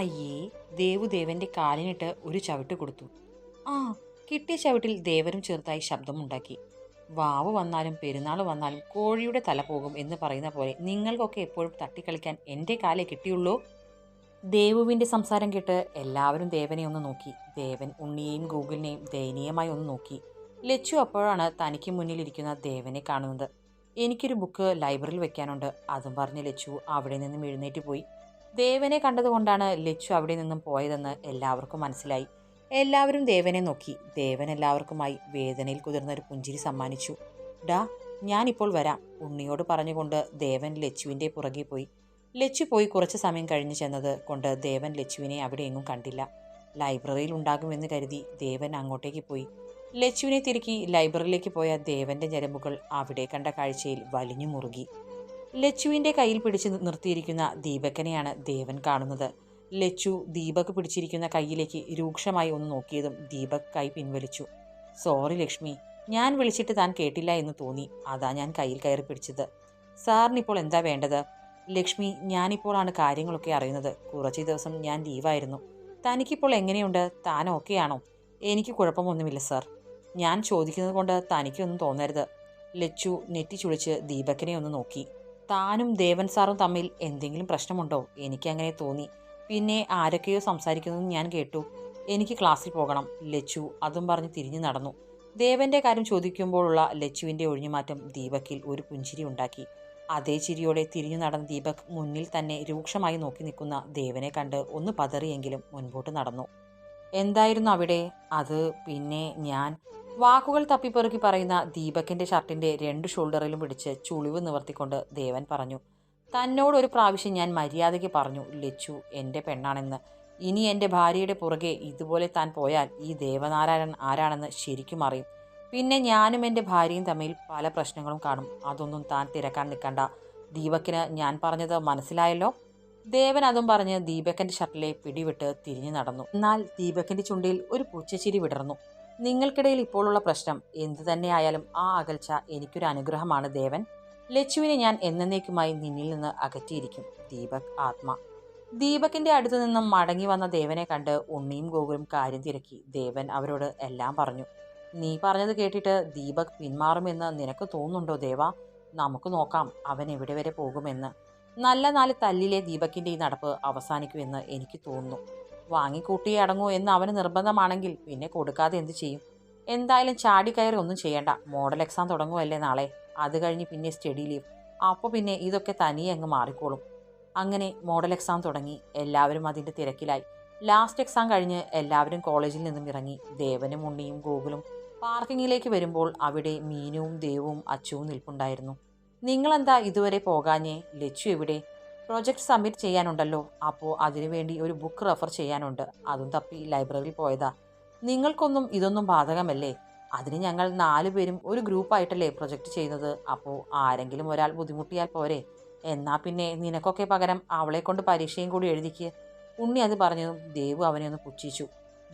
അയ്യേ ദേവുദേവന്റെ കാലിനിട്ട് ഒരു ചവിട്ട് കൊടുത്തു. ആ കിട്ടിയ ചവിട്ടിൽ ദേവനും ചെറുതായി ശബ്ദമുണ്ടാക്കി. വാവ് വന്നാലും പെരുന്നാൾ വന്നാലും കോഴിയുടെ തല പോകും എന്ന് പറയുന്ന പോലെ നിങ്ങൾക്കൊക്കെ എപ്പോഴും തട്ടിക്കളിക്കാൻ എന്റെ കാലേ കിട്ടിയുള്ളൂ? ദേവുവിന്റെ സംസാരം കേട്ട് എല്ലാവരും ദേവനെ ഒന്ന് നോക്കി. ദേവൻ ഉണ്ണിയെയും ഗൂഗിളിനെയും ദയനീയമായി ഒന്ന് നോക്കി. ലച്ചു അപ്പോഴാണ് തനിക്ക് മുന്നിലിരിക്കുന്ന ദേവനെ കാണുന്നത്. എനിക്കൊരു ബുക്ക് ലൈബ്രറിയിൽ വെക്കാനുണ്ട്. അതും പറഞ്ഞ് ലച്ചു അവിടെ നിന്നും എഴുന്നേറ്റ് പോയി. ദേവനെ കണ്ടതുകൊണ്ടാണ് ലച്ചു അവിടെ നിന്നും പോയതെന്ന് എല്ലാവർക്കും മനസ്സിലായി. എല്ലാവരും ദേവനെ നോക്കി. ദേവൻ എല്ലാവർക്കുമായി വേദനയിൽ കുതിർന്ന ഒരു പുഞ്ചിരി സമ്മാനിച്ചു. ഡാ ഞാനിപ്പോൾ വരാം ഉണ്ണിയോട് പറഞ്ഞുകൊണ്ട് ദേവൻ ലച്ചുവിന്റെ പുറകെ പോയി. ലച്ചു പോയി കുറച്ച് സമയം കഴിഞ്ഞ് ചെന്നത് കൊണ്ട് ദേവൻ ലച്ചുവിനെ അവിടെ എങ്ങും കണ്ടില്ല. ലൈബ്രറിയിൽ ഉണ്ടാകുമെന്ന് കരുതി ദേവൻ അങ്ങോട്ടേക്ക് പോയി. ലച്ചുവിനെ തിരുക്കി ലൈബ്രറിയിലേക്ക് പോയ ദേവന്റെ ഞരമ്പുകൾ അവിടെ കണ്ട കാഴ്ചയിൽ വലിഞ്ഞു മുറുകി. ലച്ചുവിന്റെ കയ്യിൽ പിടിച്ച് നിർത്തിയിരിക്കുന്ന ദീപകനെയാണ് ദേവൻ കാണുന്നത്. ലച്ചു ദീപക് പിടിച്ചിരിക്കുന്ന കയ്യിലേക്ക് രൂക്ഷമായി ഒന്ന് നോക്കിയതും ദീപക് കൈ പിൻവലിച്ചു. സോറി ലക്ഷ്മി ഞാൻ വിളിച്ചിട്ട് താൻ കേട്ടില്ല എന്ന് തോന്നി. അതാ ഞാൻ കയ്യിൽ കയറി പിടിച്ചത്. സാറിനിപ്പോൾ എന്താ വേണ്ടത്? ലക്ഷ്മി ഞാനിപ്പോഴാണ് കാര്യങ്ങളൊക്കെ അറിയുന്നത്. കുറച്ച് ദിവസം ഞാൻ ലീവായിരുന്നു. തനിക്കിപ്പോൾ എങ്ങനെയുണ്ട്? താൻ ഓക്കെയാണോ? എനിക്ക് കുഴപ്പമൊന്നുമില്ല സാർ. ഞാൻ ചോദിക്കുന്നത് കൊണ്ട് തനിക്കൊന്നും തോന്നരുത്. ലച്ചു നെറ്റി ചുളിച്ച് ദീപക്കിനെ ഒന്ന് നോക്കി. താനും ദേവൻ സാറും തമ്മിൽ എന്തെങ്കിലും പ്രശ്നമുണ്ടോ? എനിക്കങ്ങനെ തോന്നി. പിന്നെ ആരൊക്കെയോ സംസാരിക്കുന്നത് ഞാൻ കേട്ടു. എനിക്ക് ക്ലാസ്സിൽ പോകണം. ലച്ചു അതും പറഞ്ഞ് തിരിഞ്ഞു നടന്നു. ദേവന്റെ കാര്യം ചോദിക്കുമ്പോഴുള്ള ലച്ചുവിന്റെ ഒഴിഞ്ഞുമാറ്റം ദീപക്കിൽ ഒരു പുഞ്ചിരി ഉണ്ടാക്കി. അതേ ചിരിയോടെ തിരിഞ്ഞു നടന്ന ദീപക് മുന്നിൽ തന്നെ രൂക്ഷമായി നോക്കി നിൽക്കുന്ന ദേവനെ കണ്ട് ഒന്ന് പതറിയെങ്കിലും മുൻപോട്ട് നടന്നു. എന്തായിരുന്നു അവിടെ? അത് പിന്നെ ഞാൻ വാക്കുകൾ തപ്പിപ്പെറുക്കി പറയുന്ന ദീപകിന്റെ ഷർട്ടിന്റെ രണ്ട് ഷോൾഡറിലും പിടിച്ച് ചുളിവ് നിവർത്തിക്കൊണ്ട് ദേവൻ പറഞ്ഞു തന്നോട് ഒരു പ്രാവശ്യം ഞാൻ മര്യാദയ്ക്ക് പറഞ്ഞു ലച്ചു എന്റെ പെണ്ണാണെന്ന്. ഇനി എന്റെ ഭാര്യയുടെ പുറകെ ഇതുപോലെ താൻ പോയാൽ ഈ ദേവനാരായണൻ ആരാണെന്ന് ശരിക്കും അറിയും. പിന്നെ ഞാനും എന്റെ ഭാര്യയും തമ്മിൽ പല പ്രശ്നങ്ങളും കാണും. അതൊന്നും താൻ തിരക്കാൻ നിൽക്കണ്ട. ദീപക്കിന് ഞാൻ പറഞ്ഞത് മനസ്സിലായല്ലോ? ദേവൻ അതും പറഞ്ഞ് ദീപക്കിന്റെ ഷർട്ടിലെ പിടിവിട്ട് തിരിഞ്ഞു നടന്നു. എന്നാൽ ദീപക്കിന്റെ ചുണ്ടിൽ ഒരു പൂച്ചച്ചിരി വിടർന്നു. നിങ്ങൾക്കിടയിൽ ഇപ്പോഴുള്ള പ്രശ്നം എന്തു തന്നെയായാലും ആ അകൽച്ച എനിക്കൊരു അനുഗ്രഹമാണ് ദേവൻ. ലച്ചുവിനെ ഞാൻ എന്നേക്കുമായി നിന്നിൽ നിന്ന് അകറ്റിയിരിക്കും. ദീപക് ആത്മ. ദീപകിന്റെ അടുത്തു നിന്നും മടങ്ങി വന്ന ദേവനെ കണ്ട് ഉണ്ണിയും ഗോകുലും കാര്യം തിരക്കി. ദേവൻ അവരോട് എല്ലാം പറഞ്ഞു. നീ പറഞ്ഞത് കേട്ടിട്ട് ദീപക് പിന്മാറുമെന്ന് നിനക്ക് തോന്നുന്നുണ്ടോ ദേവ? നമുക്ക് നോക്കാം അവൻ എവിടെ വരെ പോകുമെന്ന്. നല്ല നാല് തല്ലിലെ ദീപക്കിന്റെ ഈ നടപ്പ് അവസാനിക്കുമെന്ന് എനിക്ക് തോന്നുന്നു. വാങ്ങിക്കൂട്ടി അടങ്ങൂ എന്ന് അവന് നിർബന്ധമാണെങ്കിൽ പിന്നെ കൊടുക്കാതെ എന്ത് ചെയ്യും? എന്തായാലും ചാടി കയറി ഒന്നും ചെയ്യണ്ട. മോഡൽ എക്സാം തുടങ്ങുമല്ലേ നാളെ. അത് കഴിഞ്ഞ് പിന്നെ സ്റ്റഡി ലീവ് അപ്പോൾ പിന്നെ ഇതൊക്കെ തനിയെ അങ്ങ് മാറിക്കോളും. അങ്ങനെ മോഡൽ എക്സാം തുടങ്ങി. എല്ലാവരും അതിന്റെ തിരക്കിലായി. ലാസ്റ്റ് എക്സാം കഴിഞ്ഞ് എല്ലാവരും കോളേജിൽ നിന്നും ഇറങ്ങി. ദേവനും ഉണ്ണിയും ഗോകുലും പാർക്കിങ്ങിലേക്ക് വരുമ്പോൾ അവിടെ മീനുവും ദേവും അച്ചുവും നിൽപ്പുണ്ടായിരുന്നു. നിങ്ങളെന്താ ഇതുവരെ പോകാഞ്ഞേ? ലച്ചു എവിടെ? പ്രൊജക്ട് സബ്മിറ്റ് ചെയ്യാനുണ്ടല്ലോ. അപ്പോൾ അതിനുവേണ്ടി ഒരു ബുക്ക് റെഫർ ചെയ്യാനുണ്ട്. അതും തപ്പി ലൈബ്രറിയിൽ പോയതാ. നിങ്ങൾക്കൊന്നും ഇതൊന്നും ബാധകമല്ലേ? അതിന് ഞങ്ങൾ നാലു പേരും ഒരു ഗ്രൂപ്പായിട്ടല്ലേ പ്രൊജക്റ്റ് ചെയ്യുന്നത്? അപ്പോൾ ആരെങ്കിലും ഒരാൾ ബുദ്ധിമുട്ടിയാൽ പോരെ. എന്നാൽ പിന്നെ നിനക്കൊക്കെ പകരം അവളെ കൊണ്ട് പരീക്ഷയും കൂടി എഴുതിക്ക്. ഉണ്ണി അത് പറഞ്ഞതും ദേവു അവനെ ഒന്ന് പുച്ഛിച്ചു.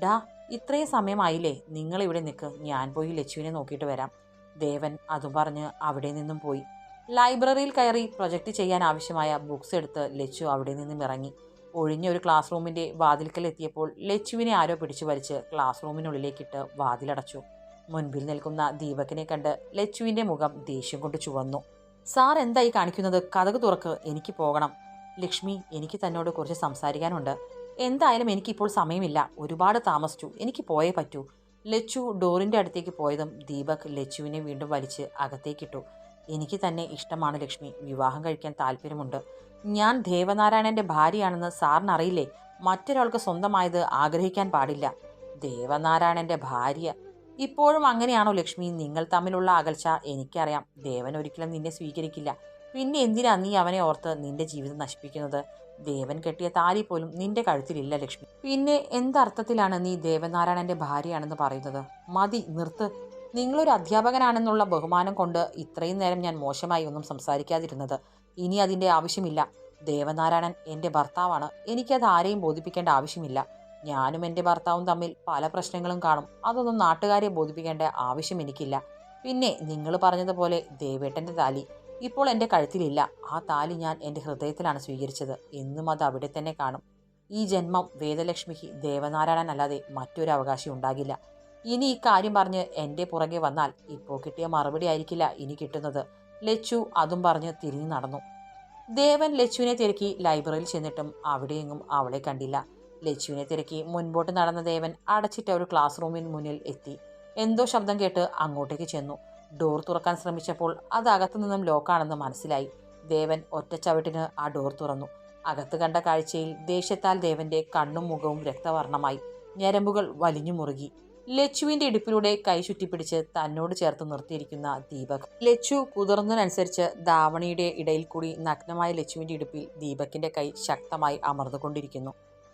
ഡാ ഇത്രയും സമയമായില്ലേ? നിങ്ങളിവിടെ നിൽക്ക് ഞാൻ പോയി ലച്ചുവിനെ നോക്കിയിട്ട് വരാം. ദേവൻ അതും പറഞ്ഞ് അവിടെ നിന്നും പോയി. ലൈബ്രറിയിൽ കയറി പ്രൊജക്റ്റ് ചെയ്യാൻ ആവശ്യമായ ബുക്സ് എടുത്ത് ലച്ചു അവിടെ നിന്നും ഇറങ്ങി. ഒഴിഞ്ഞ ഒരു ക്ലാസ് റൂമിന്റെ വാതിൽക്കൽ എത്തിയപ്പോൾ ലച്ചുവിനെ ആരോ പിടിച്ചു വലിച്ച് ക്ലാസ് റൂമിനുള്ളിലേക്കിട്ട് വാതിലടച്ചു. മുൻപിൽ നിൽക്കുന്ന ദീപകിനെ കണ്ട് ലച്ചുവിന്റെ മുഖം ദേഷ്യം കൊണ്ട് ചുവന്നു. സാർ എന്തായി കാണിക്കുന്നത്? കഥക് തുറക്ക്. എനിക്ക് പോകണം. ലക്ഷ്മി എനിക്ക് തന്നോട് കുറച്ച് സംസാരിക്കാനുണ്ട്. എന്തായാലും എനിക്കിപ്പോൾ സമയമില്ല. ഒരുപാട് താമസിച്ചു. എനിക്ക് പോയേ പറ്റൂ. ലച്ചു ഡോറിന്റെ അടുത്തേക്ക് പോയതും ദീപക് ലച്ചുവിനെ വീണ്ടും വലിച്ച് അകത്തേക്കിട്ടു. എനിക്ക് തന്നെ ഇഷ്ടമാണ് ലക്ഷ്മി. വിവാഹം കഴിക്കാൻ താല്പര്യമുണ്ട്. ഞാൻ ദേവനാരായണന്റെ ഭാര്യയാണെന്ന് സാറിനറിയില്ലേ? മറ്റൊരാൾക്ക് സ്വന്തമായത് ആഗ്രഹിക്കാൻ പാടില്ല. ദേവനാരായണന്റെ ഭാര്യ. ഇപ്പോഴും അങ്ങനെയാണോ ലക്ഷ്മി? നിങ്ങൾ തമ്മിലുള്ള അകൽച്ച എനിക്കറിയാം. ദേവൻ ഒരിക്കലും നിന്നെ സ്വീകരിക്കില്ല. പിന്നെ എന്തിനാ നീ അവനെ ഓർത്ത് നിന്റെ ജീവിതം നശിപ്പിക്കുന്നത്? ദേവൻ കെട്ടിയ താലി പോലും നിന്റെ കഴുത്തിലില്ല ലക്ഷ്മി. പിന്നെ എന്തർത്ഥത്തിലാണ് നീ ദേവനാരായണന്റെ ഭാര്യയാണെന്ന് പറയുന്നത്? മതി നിർത്ത്. നിങ്ങളൊരു അധ്യാപകനാണെന്നുള്ള ബഹുമാനം കൊണ്ട് ഇത്രയും നേരം ഞാൻ മോശമായി ഒന്നും സംസാരിക്കാതിരുന്നത്. ഇനി അതിന്റെ ആവശ്യമില്ല. ദേവനാരായണൻ എന്റെ ഭർത്താവാണ്. എനിക്കത് ആരെയും ബോധിപ്പിക്കേണ്ട ആവശ്യമില്ല. ഞാനും എന്റെ ഭർത്താവും തമ്മിൽ പല പ്രശ്നങ്ങളും കാണും. അതൊന്നും നാട്ടുകാരെ ബോധിപ്പിക്കേണ്ട ആവശ്യം എനിക്കില്ല. പിന്നെ നിങ്ങൾ പറഞ്ഞതുപോലെ ദേവേട്ടന്റെ താലി ഇപ്പോൾ എന്റെ കഴുത്തിലില്ല. ആ താലി ഞാൻ എന്റെ ഹൃദയത്തിലാണ് സ്വീകരിച്ചത്. എന്നും അത് അവിടെ തന്നെ കാണും. ഈ ജന്മം വേദലക്ഷ്മിക്ക് ദേവനാരായണൻ അല്ലാതെ മറ്റൊരു അവകാശം ഉണ്ടാകില്ല. ഇനി ഈ കാര്യം പറഞ്ഞ് എന്റെ പുറകെ വന്നാൽ ഇപ്പോൾ കിട്ടിയ മറുപടി ആയിരിക്കില്ല ഇനി കിട്ടുന്നത്. ലച്ചു അതും പറഞ്ഞ് തിരിഞ്ഞു നടന്നു. ദേവൻ ലച്ചുവിനെ തിരക്കി ലൈബ്രറിയിൽ ചെന്നിട്ടും അവിടെയെങ്ങും അവളെ കണ്ടില്ല. ലച്ചുവിനെ തിരക്കി മുൻപോട്ട് നടന്ന ദേവൻ അടച്ചിട്ട ഒരു ക്ലാസ് റൂമിന് മുന്നിൽ എത്തി. എന്തോ ശബ്ദം കേട്ട് അങ്ങോട്ടേക്ക് ചെന്നു. ഡോർ തുറക്കാൻ ശ്രമിച്ചപ്പോൾ അത് അകത്തു നിന്നും ലോക്കാണെന്ന് മനസ്സിലായി. ദേവൻ ഒറ്റ ഒറ്റച്ചവിട്ടിന് ആ ഡോർ തുറന്നു. അകത്ത് കണ്ട കാഴ്ചയിൽ ദേഷ്യത്താൽ ദേവന്റെ കണ്ണും മുഖവും രക്തവർണമായി ഞരമ്പുകൾ വലിഞ്ഞു മുറുകി. ലച്ചുവിന്റെ ഇടുപ്പിലൂടെ കൈ ചുറ്റിപ്പിടിച്ച് തന്നോട് ചേർത്ത് നിർത്തിയിരിക്കുന്ന ദീപക്. ലച്ചു കുതിർന്നതിനനുസരിച്ച് ധാവണിയുടെ ഇടയിൽ കൂടി നഗ്നമായ ലച്ചുവിന്റെ ഇടുപ്പിൽ ദീപകിന്റെ കൈ ശക്തമായി അമർന്നുകൊണ്ടിരിക്കുന്നു.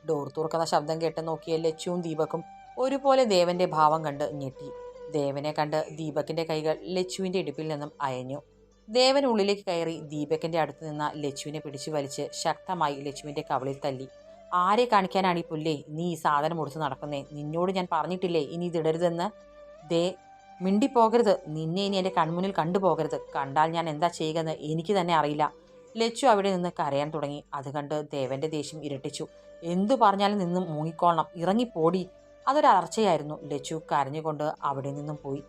ഡോർ തുറക്കുന്ന ശബ്ദം കേട്ട് നോക്കിയ ലച്ചുവും ദീപക്കും ഒരുപോലെ ദേവന്റെ ഭാവം കണ്ട് ഞെട്ടി. ദേവനെ കണ്ട് ദീപകിന്റെ കൈകൾ ലച്ചുവിന്റെ ഇടുപ്പിൽ നിന്നും അയഞ്ഞു. ദേവൻ ഉള്ളിലേക്ക് കയറി ദീപകിന്റെ അടുത്ത് നിന്ന ലച്ചുവിനെ പിടിച്ചു വലിച്ച് ശക്തമായി ലച്ചുവിന്റെ കവളിൽ തല്ലി. ആരെ കാണിക്കാനാണ് ഈ പുല്ലേ? നീ ഈ സാധനം ഒടിച്ച് നടക്കുന്നേ. നിന്നോട് ഞാൻ പറഞ്ഞിട്ടില്ലേ ഇനി ഇതിടരുതെന്ന് ദേ മിണ്ടിപ്പോകരുത്. നിന്നെ ഇനി എന്റെ കൺമുന്നിൽ കണ്ടുപോകരുത്. കണ്ടാൽ ഞാൻ എന്താ ചെയ്യുകയെന്ന് എനിക്ക് തന്നെ അറിയില്ല. ലച്ചു അവിടെ നിന്ന് കരയാൻ തുടങ്ങി. അത് കണ്ട് ദേവന്റെ ദേഷ്യം ഇരട്ടിച്ചു. എന്തു പറഞ്ഞാലും നിന്നും മൂങ്ങിക്കോളണം. ഇറങ്ങിപ്പോടി. അതൊരു അർച്ചയായിരുന്നു ലച്ചു കരഞ്ഞുകൊണ്ട് അവിടെ നിന്നും പോയി.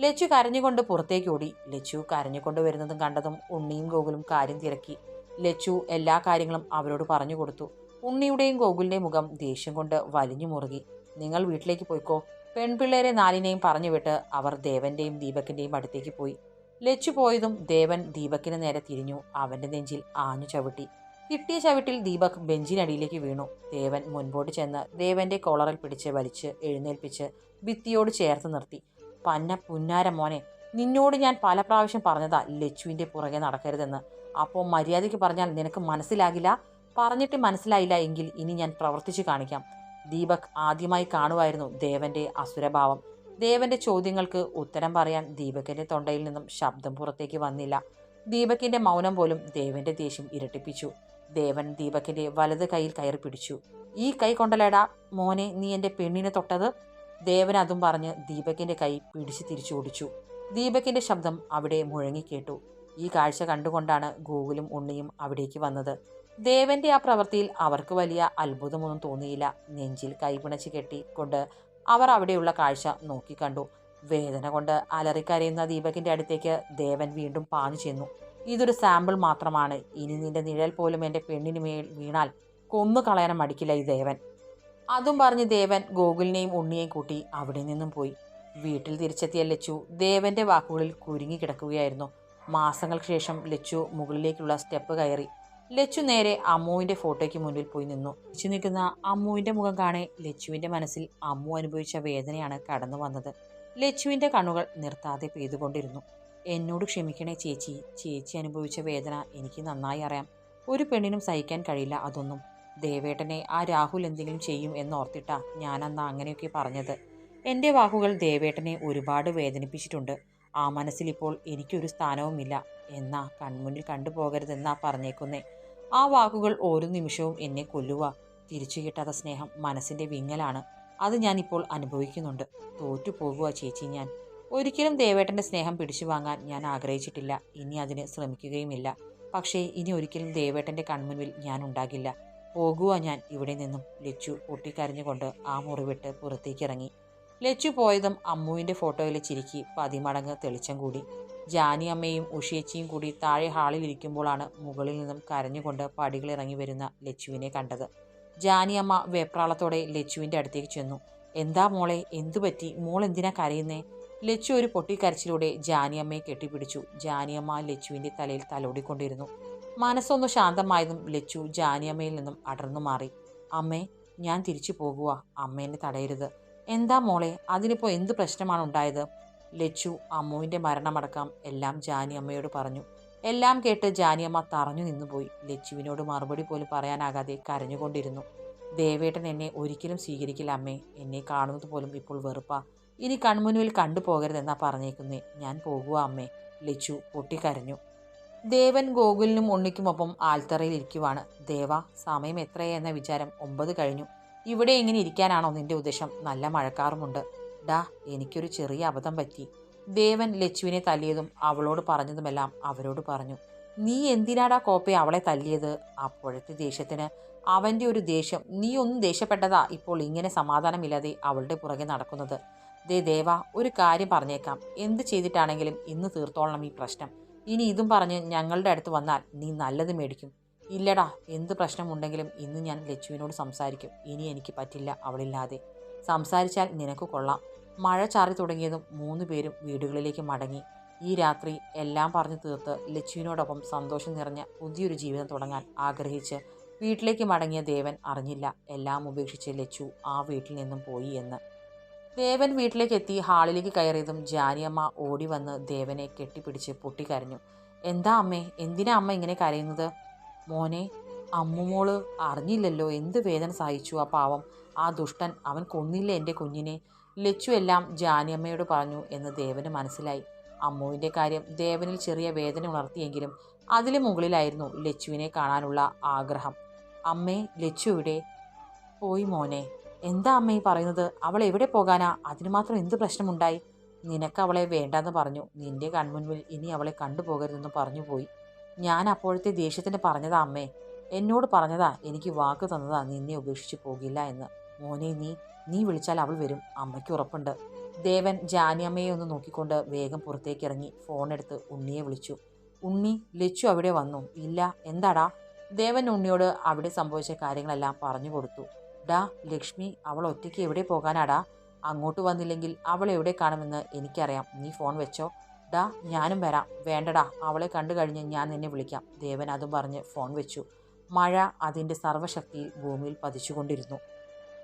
ലച്ചു കരഞ്ഞുകൊണ്ട് പുറത്തേക്ക് ഓടി. ലച്ചു കരഞ്ഞുകൊണ്ട് വരുന്നതും കണ്ടതും ഉണ്ണിയും ഗോകുലും കാര്യം തിരക്കി. ലച്ചു എല്ലാ കാര്യങ്ങളും അവരോട് പറഞ്ഞു കൊടുത്തു. ഉണ്ണിയുടെയും ഗോകുലിന്റെയും മുഖം ദേഷ്യം കൊണ്ട് വലിഞ്ഞു മുറുകി. നിങ്ങൾ വീട്ടിലേക്ക് പോയിക്കോ. പെൺപിള്ളേരെ നാലിനെയും പറഞ്ഞു വിട്ട് അവർ ദേവന്റെയും ദീപക്കിന്റെയും അടുത്തേക്ക് പോയി. ലച്ചു പോയതും ദേവൻ ദീപക്കിന് നേരെ തിരിഞ്ഞു അവന്റെ നെഞ്ചിൽ ആഞ്ഞു ചവിട്ടി. കിട്ടിയ ചവിട്ടിൽ ദീപക് ബെഞ്ചിനടിയിലേക്ക് വീണു. ദേവൻ മുൻപോട്ട് ചെന്ന് ദേവന്റെ കോളറിൽ പിടിച്ച് വലിച്ച് എഴുന്നേൽപ്പിച്ച് ഭിത്തിയോട് ചേർത്ത് നിർത്തി. പന്ന പുന്നാര മോനെ നിന്നോട് ഞാൻ പല പ്രാവശ്യം പറഞ്ഞതാ ലച്ചുവിന്റെ പുറകെ നടക്കരുതെന്ന്. അപ്പോൾ മര്യാദയ്ക്ക് പറഞ്ഞാൽ നിനക്ക് മനസ്സിലാകില്ല? പറഞ്ഞിട്ട് മനസ്സിലായില്ല എങ്കിൽ ഇനി ഞാൻ പ്രവർത്തിച്ചു കാണിക്കാം. ദീപക് ആദ്യമായി കാണുമായിരുന്നു ദേവന്റെ അസുരഭാവം. ദേവന്റെ ചോദ്യങ്ങൾക്ക് ഉത്തരം പറയാൻ ദീപകിന്റെ തൊണ്ടയിൽ നിന്നും ശബ്ദം പുറത്തേക്ക് വന്നില്ല. ദീപകിന്റെ മൗനം പോലും ദേവന്റെ ദേഷ്യം ഇരട്ടിപ്പിച്ചു. ദേവൻ ദീപകിന്റെ വലത് കൈയിൽ കയറി പിടിച്ചു. ഈ കൈ കൊണ്ടലേടാ മോനെ നീ എന്റെ പെണ്ണിനെ തൊട്ടത്? ദേവൻ അതും പറഞ്ഞ് ദീപകിന്റെ കൈ പിടിച്ച് തിരിച്ചു ഓടിച്ചു. ദീപകിന്റെ ശബ്ദം അവിടെ മുഴങ്ങിക്കേട്ടു ഈ കാഴ്ച കണ്ടുകൊണ്ടാണ് ഗോകുലും ഉണ്ണിയും അവിടേക്ക് വന്നത്. ദേവന്റെ ആ പ്രവൃത്തിയിൽ അവർക്ക് വലിയ അത്ഭുതമൊന്നും തോന്നിയില്ല. നെഞ്ചിൽ കൈപിണച്ച് കെട്ടിക്കൊണ്ട് അവർ അവിടെയുള്ള കാഴ്ച നോക്കിക്കണ്ടു വേദന കൊണ്ട് അലറിക്കരയുന്ന ദീപകിന്റെ അടുത്തേക്ക് ദേവൻ വീണ്ടും പാഞ്ഞു ചെന്നു. ഇതൊരു സാമ്പിൾ മാത്രമാണ്. ഇനി നിന്റെ നിഴൽ പോലും എന്റെ പെണ്ണിന് മേൽ വീണാൽ കൊന്നു കളയാനും മടിക്കില്ല ഈ ദേവൻ. അതും പറഞ്ഞ് ദേവൻ ഗോകുലിനെയും ഉണ്ണിയെയും കൂട്ടി അവിടെ നിന്നും പോയി. വീട്ടിൽ തിരിച്ചെത്തിയ ലച്ചു ദേവന്റെ വാക്കുകളിൽ കുരുങ്ങി കിടക്കുകയായിരുന്നു. മാസങ്ങൾക്ക് ശേഷം ലച്ചു മുകളിലേക്കുള്ള സ്റ്റെപ്പ് കയറി ലച്ചു നേരെ അമ്മുവിന്റെ ഫോട്ടോയ്ക്ക് മുന്നിൽ പോയി നിന്നു. ലച്ചു നിൽക്കുന്ന അമ്മുവിന്റെ മുഖം കാണെ ലച്ചുവിന്റെ മനസ്സിൽ അമ്മു അനുഭവിച്ച വേദനയാണ് കടന്നു വന്നത്. ലച്ചുവിന്റെ കണ്ണുകൾ നിർത്താതെ പെയ്തുകൊണ്ടിരുന്നു. എന്നോട് ക്ഷമിക്കണേ ചേച്ചി. ചേച്ചി അനുഭവിച്ച വേദന എനിക്ക് നന്നായി അറിയാം. ഒരു പെണ്ണിനും സഹിക്കാൻ കഴിയില്ല അതൊന്നും. ദേവേട്ടനെ ആ രാഹുൽ എന്തെങ്കിലും ചെയ്യും എന്നോർത്തിട്ടാ ഞാൻ അന്ന് അങ്ങനെയൊക്കെ പറഞ്ഞത്. എന്റെ വാക്കുകൾ ദേവേട്ടനെ ഒരുപാട് വേദനിപ്പിച്ചിട്ടുണ്ട്. ആ മനസ്സിലിപ്പോൾ എനിക്കൊരു സ്ഥാനവുമില്ല. എന്നാ കൺമുന്നിൽ കണ്ടുപോകരുതെന്നാ പറഞ്ഞേക്കുന്നേ. ആ വാക്കുകൾ ഓരോ നിമിഷവും എന്നെ കൊല്ലുക തിരിച്ചു കിട്ടാത്ത സ്നേഹം മനസ്സിന്റെ വിങ്ങലാണ്. അത് ഞാനിപ്പോൾ അനുഭവിക്കുന്നുണ്ട്. തോറ്റു പോകുക ചേച്ചി ഞാൻ. ഒരിക്കലും ദേവേട്ടന്റെ സ്നേഹം പിടിച്ചു വാങ്ങാൻ ഞാൻ ആഗ്രഹിച്ചിട്ടില്ല. ഇനി അതിന് ശ്രമിക്കുകയുമില്ല. പക്ഷേ ഇനി ഒരിക്കലും ദേവേട്ടന്റെ കൺമുൻപിൽ ഞാൻ ഉണ്ടാകില്ല. പോകുക ഞാൻ ഇവിടെ നിന്നും. ലച്ചു പൊട്ടിക്കരഞ്ഞുകൊണ്ട് ആ മുറിവിട്ട് പുറത്തേക്കിറങ്ങി. ലച്ചു പോയതും അമ്മുവിന്റെ ഫോട്ടോയിൽ ചിരിക്ക് പതിമടങ്ങ് തെളിച്ചം കൂടി. ജാനി അമ്മയും ഉഷിയച്ചിയും കൂടി താഴെ ഹാളിൽ ഇരിക്കുമ്പോഴാണ് മുകളിൽ നിന്നും കരഞ്ഞുകൊണ്ട് പടികളിറങ്ങി വരുന്ന ലച്ചുവിനെ കണ്ടത്. ജാനിയമ്മ വെപ്രാളത്തോടെ ലച്ചുവിന്റെ അടുത്തേക്ക് ചെന്നു. എന്താ മോളെ എന്തുപറ്റി മോൾ എന്തിനാ കരയുന്നേ? ലച്ചു ഒരു പൊട്ടിക്കരച്ചിലൂടെ ജാനിയമ്മയെ കെട്ടിപ്പിടിച്ചു. ജാനിയമ്മ ലച്ചുവിന്റെ തലയിൽ തലോടിക്കൊണ്ടിരുന്നു. മനസ്സൊന്ന് ശാന്തമായതും ലച്ചു ജാനിയമ്മയിൽ നിന്നും അടർന്നു മാറി. അമ്മേ ഞാൻ തിരിച്ചു പോകുക അമ്മേനെ തടയരുത്. എന്താ മോളെ അതിനിപ്പോൾ എന്ത് പ്രശ്നമാണ് ഉണ്ടായത്? ലച്ചു അമ്മുവിന്റെ മരണമടക്കം എല്ലാം ജാനി അമ്മയോട് പറഞ്ഞു. എല്ലാം കേട്ട് ജാനിയമ്മ തറഞ്ഞു നിന്നുപോയി. ലച്ചുവിനോട് മറുപടി പോലും പറയാനാകാതെ കരഞ്ഞുകൊണ്ടിരുന്നു. ദേവേട്ടൻ എന്നെ ഒരിക്കലും സ്വീകരിക്കില്ല അമ്മേ. എന്നെ കാണുന്നത് പോലും ഇപ്പോൾ വെറുപ്പാ. ഇനി കൺമുന്നിൽ കണ്ടു കണ്ടുപോകരുതെന്നാ പറഞ്ഞേക്കുന്നേ. ഞാൻ പോകുക അമ്മേ. ലച്ചു പൊട്ടിക്കരഞ്ഞു. ദേവൻ ഗോകുലിനും ഉണ്ണിക്കുമൊപ്പം ആൽത്തറയിൽ ഇരിക്കുവാണ്. ദേവ സമയം എത്രയെന്ന വിചാരം ഒമ്പത് കഴിഞ്ഞു. ഇവിടെ ഇങ്ങനെ ഇരിക്കാനാണോ നിന്റെ ഉദ്ദേശം? നല്ല മഴക്കാറുമുണ്ട്. ഡാ എനിക്കൊരു ചെറിയ അബദ്ധം പറ്റി. ദേവൻ ലച്ചുവിനെ തല്ലിയതും അവളോട് പറഞ്ഞതുമെല്ലാം അവരോട് പറഞ്ഞു. നീ എന്തിനാടാ കോപ്പയെ അവളെ തല്ലിയത്? അപ്പോഴത്തെ ദേഷ്യത്തിന് അവന്റെ ഒരു ദേഷ്യം. നീ ഒന്നും ദേഷ്യപ്പെട്ടതാ. ഇപ്പോൾ ഇങ്ങനെ സമാധാനമില്ലാതെ അവളുടെ പുറകെ നടക്കുന്നത്. ദേ ദേവ ഒരു കാര്യം പറഞ്ഞേക്കാം. എന്ത് ചെയ്തിട്ടാണെങ്കിലും ഇന്ന് തീർത്തോളണം ഈ പ്രശ്നം. ഇനി ഇതും പറഞ്ഞ് ഞങ്ങളുടെ അടുത്ത് വന്നാൽ നീ നല്ലത് മേടിക്കും. ഇല്ലടാ എന്ത് പ്രശ്നമുണ്ടെങ്കിലും ഇന്ന് ഞാൻ ലച്ചുവിനോട് സംസാരിക്കും. ഇനി എനിക്ക് പറ്റില്ല അവളില്ലാതെ. സംസാരിച്ചാൽ നിനക്ക് കൊള്ളാം. മഴ ചാറി തുടങ്ങിയതും മൂന്ന് പേരും വീടുകളിലേക്ക് മടങ്ങി. ഈ രാത്രി എല്ലാം പറഞ്ഞു തീർത്ത് ലച്ചുവിനോടൊപ്പം സന്തോഷം നിറഞ്ഞ പുതിയൊരു ജീവിതം തുടങ്ങാൻ ആഗ്രഹിച്ച് വീട്ടിലേക്ക് മടങ്ങിയ ദേവൻ അറിഞ്ഞില്ല എല്ലാം ഉപേക്ഷിച്ച് ലച്ചു ആ വീട്ടിൽ നിന്നും പോയി എന്ന്. ദേവൻ വീട്ടിലേക്ക് എത്തി ഹാളിലേക്ക് കയറിയതും ജാനിയമ്മ ഓടി വന്ന് ദേവനെ കെട്ടിപ്പിടിച്ച് പൊട്ടിക്കരഞ്ഞു. എന്താ അമ്മേ? എന്തിനാ അമ്മ ഇങ്ങനെ കരയുന്നത്? മോനെ അമ്മുമോൾ അറിഞ്ഞില്ലല്ലോ എന്ത് വേദന സഹിച്ചു ആ പാവം. ആ ദുഷ്ടൻ അവൻ കൊന്നില്ല എന്റെ കുഞ്ഞിനെ? ലച്ചു എല്ലാം ജാനിയമ്മയോട് പറഞ്ഞു എന്ന് ദേവന് മനസ്സിലായി. അമ്മുവിന്റെ കാര്യം ദേവനിൽ ചെറിയ വേദന ഉണർത്തിയെങ്കിലും അതിന് മുകളിലായിരുന്നു ലച്ചുവിനെ കാണാനുള്ള ആഗ്രഹം. അമ്മേ ലച്ചു ഇവിടെ പോയി മോനെ. എന്താ അമ്മേ പറയുന്നത്? അവൾ എവിടെ പോകാനാ? അതിന് മാത്രം എന്ത് പ്രശ്നമുണ്ടായി? നിനക്ക് അവളെ വേണ്ടെന്ന് പറഞ്ഞു. നിന്റെ കൺമുൻപിൽ ഇനി അവളെ കണ്ടുപോകരുതെന്ന് പറഞ്ഞു പോയി ഞാൻ അപ്പോഴത്തെ ദേഷ്യത്തിന് പറഞ്ഞതാ അമ്മേ. എന്നോട് പറഞ്ഞതാ എനിക്ക് വാക്ക് തന്നതാ നിന്നെ ഉപേക്ഷിച്ച് പോകില്ല എന്ന്. മോനെ നീ നീ വിളിച്ചാൽ അവൾ വരും. അമ്മയ്ക്ക് ഉറപ്പുണ്ട്. ദേവൻ ജാനിയമ്മയെ ഒന്ന് നോക്കിക്കൊണ്ട് വേഗം പുറത്തേക്ക് ഇറങ്ങി ഫോണെടുത്ത് ഉണ്ണിയെ വിളിച്ചു. ഉണ്ണി ലച്ചു അവിടെ വന്നു. ഇല്ല എന്താടാ? ദേവൻ ഉണ്ണിയോട് അവിടെ സംഭവിച്ച കാര്യങ്ങളെല്ലാം പറഞ്ഞു കൊടുത്തു. ഡാ ലക്ഷ്മി അവൾ ഒറ്റയ്ക്ക് എവിടെ പോകാനാടാ? അങ്ങോട്ട് വന്നില്ലെങ്കിൽ അവൾ എവിടെ കാണുമെന്ന് എനിക്കറിയാം. നീ ഫോൺ വെച്ചോ? ഡാ ഞാനും വരാം. വേണ്ടടാ അവളെ കണ്ടു കഴിഞ്ഞ് ഞാൻ നിന്നെ വിളിക്കാം. ദേവൻ അതും പറഞ്ഞ് ഫോൺ വെച്ചു. മഴ അതിന്റെ സർവശക്തിയിൽ ഭൂമിയിൽ പതിച്ചുകൊണ്ടിരുന്നു.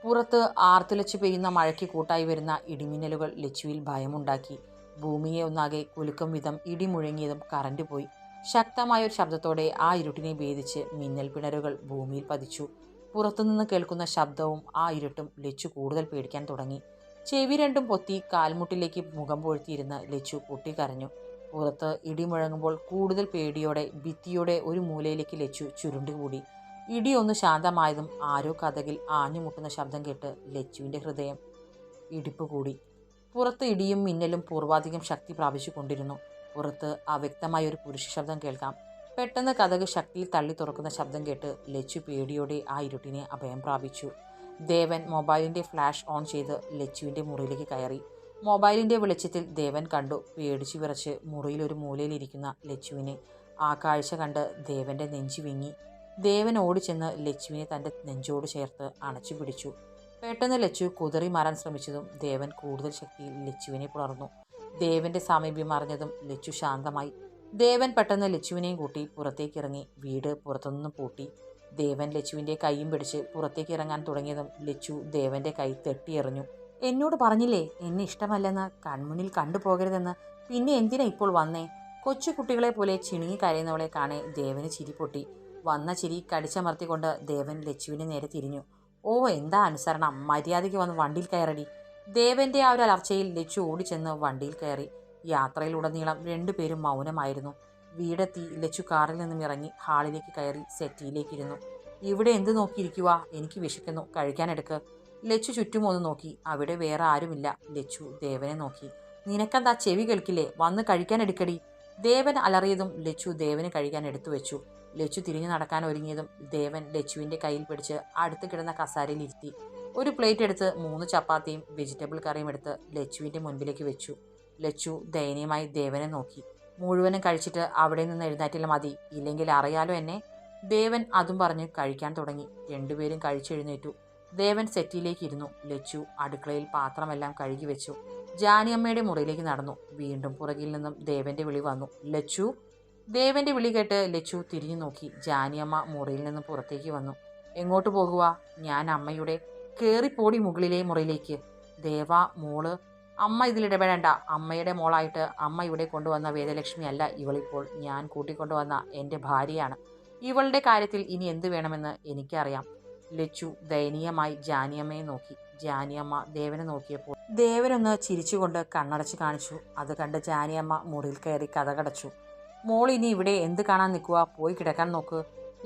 പുറത്ത് ആർത്തുലച്ച് പെയ്യുന്ന മഴയ്ക്ക് കൂട്ടായി വരുന്ന ഇടിമിന്നലുകൾ ലച്ചുവിൽ ഭയമുണ്ടാക്കി. ഭൂമിയെ ഒന്നാകെ കുലുക്കം വിധം ഇടിമുഴങ്ങിയതും കറണ്ട് പോയി. ശക്തമായ ഒരു ശബ്ദത്തോടെ ആ ഇരുട്ടിനെ ഭേദിച്ച് മിന്നൽ പിണരുകൾ ഭൂമിയിൽ പതിച്ചു. പുറത്തുനിന്ന് കേൾക്കുന്ന ശബ്ദവും ആ ഇരുട്ടും ലച്ചു കൂടുതൽ പേടിക്കാൻ തുടങ്ങി. ചെവി രണ്ടും പൊത്തി കാൽമുട്ടിലേക്ക് മുഖം പൊഴുത്തിയിരുന്ന് ലച്ചു പൊട്ടിക്കരഞ്ഞു പുറത്ത് ഇടിമുഴങ്ങുമ്പോൾ കൂടുതൽ പേടിയോടെ ഭിത്തിയുടെ ഒരു മൂലയിലേക്ക് ലച്ചു ചുരുണ്ടുകൂടി. ഇടി ഒന്ന് ശാന്തമായതും ആരോ കഥകിൽ ആഞ്ഞുമുട്ടുന്ന ശബ്ദം കേട്ട് ലച്ചുവിന്റെ ഹൃദയം ഇടിപ്പ് കൂടി പുറത്ത് ഇടിയും മിന്നലും പൂർവാധികം ശക്തി പ്രാപിച്ചു കൊണ്ടിരുന്നു പുറത്ത് അവ്യക്തമായ ഒരു പുരുഷ ശബ്ദം കേൾക്കാം. പെട്ടെന്ന് കഥക് ശക്തിയിൽ തള്ളി തുറക്കുന്ന ശബ്ദം കേട്ട് ലച്ചു പേടിയോടെ ആ ഇരുട്ടിനെ അഭയം പ്രാപിച്ചു. ദേവൻ മൊബൈലിന്റെ ഫ്ലാഷ് ഓൺ ചെയ്ത് ലച്ചുവിന്റെ മുറിയിലേക്ക് കയറി. മൊബൈലിന്റെ വെളിച്ചത്തിൽ ദേവൻ കണ്ടു. പേടിച്ചു വിറച്ച് മുറിയിൽ ഒരു മൂലയിലിരിക്കുന്ന ലച്ചുവിനെ. ആ കാഴ്ച കണ്ട് ദേവന്റെ നെഞ്ചു വിങ്ങി. ദേവൻ ഓടിച്ചെന്ന് ലച്ചുവിനെ തന്റെ നെഞ്ചോട് ചേർത്ത് അണച്ചു പിടിച്ചു. പെട്ടെന്ന് ലച്ചു കുതിറി മാറാൻ ശ്രമിച്ചതും ദേവൻ കൂടുതൽ ശക്തിയിൽ ലച്ചുവിനെ പുലർന്നു ദേവന്റെ സാമീപ്യം അറിഞ്ഞതും ലച്ചു ശാന്തമായി. ദേവൻ പെട്ടെന്ന് ലച്ചുവിനെയും കൂട്ടി പുറത്തേക്ക് ഇറങ്ങി. വീട് പുറത്തുനിന്നും പൂട്ടി. ദേവൻ ലച്ചുവിന്റെ കൈയും പിടിച്ച് പുറത്തേക്ക് ഇറങ്ങാൻ തുടങ്ങിയതും ലച്ചു ദേവന്റെ കൈ തെട്ടിയെറിഞ്ഞു. എന്നോട് പറഞ്ഞില്ലേ എന്നെ ഇഷ്ടമല്ലെന്ന് കൺമുന്നിൽ കണ്ടുപോകരുതെന്ന് പിന്നെ എന്തിനാ ഇപ്പോൾ വന്നേ? കൊച്ചുകുട്ടികളെ പോലെ ചിണുങ്ങി കരയുന്നവളെ കാണെ ദേവന് ചിരി പൊട്ടി. വന്ന ചിരി കടിച്ചമർത്തിക്കൊണ്ട് ദേവൻ ലച്ചുവിനെ നേരെ തിരിഞ്ഞു. ഓ എന്താ അനുസരണം? മര്യാദയ്ക്ക് വന്ന് വണ്ടിയിൽ കയറടി. ദേവന്റെ ആ ഒരു അലർച്ചയിൽ ലച്ചു ഓടിച്ചെന്ന് വണ്ടിയിൽ കയറി. യാത്രയിലുടനീളം രണ്ടുപേരും മൗനമായിരുന്നു. വീടെത്തി ലച്ചു കാറിൽ നിന്നും ഇറങ്ങി ഹാളിലേക്ക് കയറി സെറ്റിയിലേക്കിരുന്നു. ഇവിടെ എന്ത് നോക്കിയിരിക്കുക എനിക്ക് വിശക്കുന്നു. കഴിക്കാനെടുക്ക് ലച്ചു ചുറ്റും ഒന്ന് നോക്കി. അവിടെ വേറെ ആരുമില്ല. ലച്ചു ദേവനെ നോക്കി. നിനക്കെന്താ ചെവി കേൾക്കില്ലേ? വന്ന് കഴിക്കാൻ എടുക്കടി. ദേവൻ അലറിയതും ലച്ചു ദേവന് കഴിക്കാൻ എടുത്തു വെച്ചു. ലച്ചു തിരിഞ്ഞു നടക്കാൻ ഒരുങ്ങിയതും ദേവൻ ലച്ചുവിന്റെ കയ്യിൽ പിടിച്ച് അടുത്ത് കിടന്ന കസാരയിൽ ഇരുത്തി. ഒരു പ്ലേറ്റ് എടുത്ത് മൂന്ന് ചപ്പാത്തിയും വെജിറ്റബിൾ കറിയും എടുത്ത് ലച്ചുവിന്റെ മുൻപിലേക്ക് വെച്ചു. ലച്ചു ദയനീയമായി ദേവനെ നോക്കി. മുഴുവനും കഴിച്ചിട്ട് അവിടെ നിന്ന് എഴുന്നേറ്റില്ല മതി. ഇല്ലെങ്കിൽ അറിയാലോ എന്നെ. ദേവൻ അതും പറഞ്ഞ് കഴിക്കാൻ തുടങ്ങി. രണ്ടുപേരും കഴിച്ചെഴുന്നേറ്റു. ദേവൻ സെറ്റിയിലേക്ക് ഇരുന്നു ലച്ചു അടുക്കളയിൽ പാത്രമെല്ലാം കഴുകി വെച്ചു. ജാനിയമ്മയുടെ മുറിയിലേക്ക് നടന്നു. വീണ്ടും പുറകിൽ നിന്നും ദേവന്റെ വിളി വന്നു. ലച്ചു? ദേവന്റെ വിളി കേട്ട് ലച്ചു തിരിഞ്ഞു നോക്കി. ജാനിയമ്മ മുറിയിൽ നിന്നും പുറത്തേക്ക് വന്നു. എങ്ങോട്ട് പോകുക ഞാൻ അമ്മയുടെ കേറിപ്പോടി മുകളിലെ മുറിയിലേക്ക്. ദേവ മോൾ അമ്മ ഇതിലിടപെടേണ്ട അമ്മയുടെ മോളായിട്ട് അമ്മ ഇവിടെ കൊണ്ടുവന്ന വേദലക്ഷ്മി അല്ല ഇവളിപ്പോൾ. ഞാൻ കൂട്ടിക്കൊണ്ടുവന്ന എന്റെ ഭാര്യയാണ്. ഇവളുടെ കാര്യത്തിൽ ഇനി എന്ത് വേണമെന്ന് എനിക്കറിയാം. ലച്ചു ദയനീയമായി ജാനിയമ്മയെ നോക്കി. ജാനിയമ്മ ദേവനെ നോക്കിയപ്പോൾ ദേവനൊന്ന് ചിരിച്ചുകൊണ്ട് കണ്ണടച്ച് കാണിച്ചു. അത് കണ്ട് ജാനിയമ്മ മുറിയിൽ കയറി കഥകടച്ചു. മോൾ ഇനി ഇവിടെ എന്ത് കാണാൻ നിൽക്കുക പോയി കിടക്കാൻ നോക്ക്.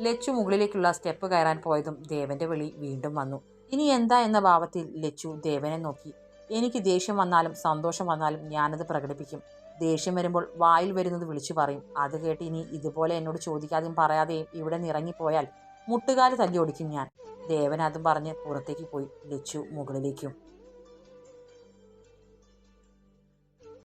ലച്ചു മുകളിലേക്കുള്ള സ്റ്റെപ്പ് കയറാൻ പോയതും ദേവന്റെ വിളി വീണ്ടും വന്നു. ഇനി എന്താ എന്ന ഭാവത്തിൽ ലച്ചു ദേവനെ നോക്കി. എനിക്ക് ദേഷ്യം വന്നാലും സന്തോഷം വന്നാലും ഞാനത് പ്രകടിപ്പിക്കും. ദേഷ്യം വരുമ്പോൾ വായിൽ വരുന്നത് വിളിച്ചു പറയും. അത് കേട്ട് ഇനി ഇതുപോലെ എന്നോട് ചോദിക്കാതെയും പറയാതെയും ഇവിടെ നിന്ന് ഇറങ്ങിപ്പോയാൽ മുട്ടുകാൽ തല്ലി ഓടിക്കും ഞാൻ. ദേവൻ അതും പറഞ്ഞ് പുറത്തേക്ക് പോയി ലച്ചു മുകളിലേക്കും.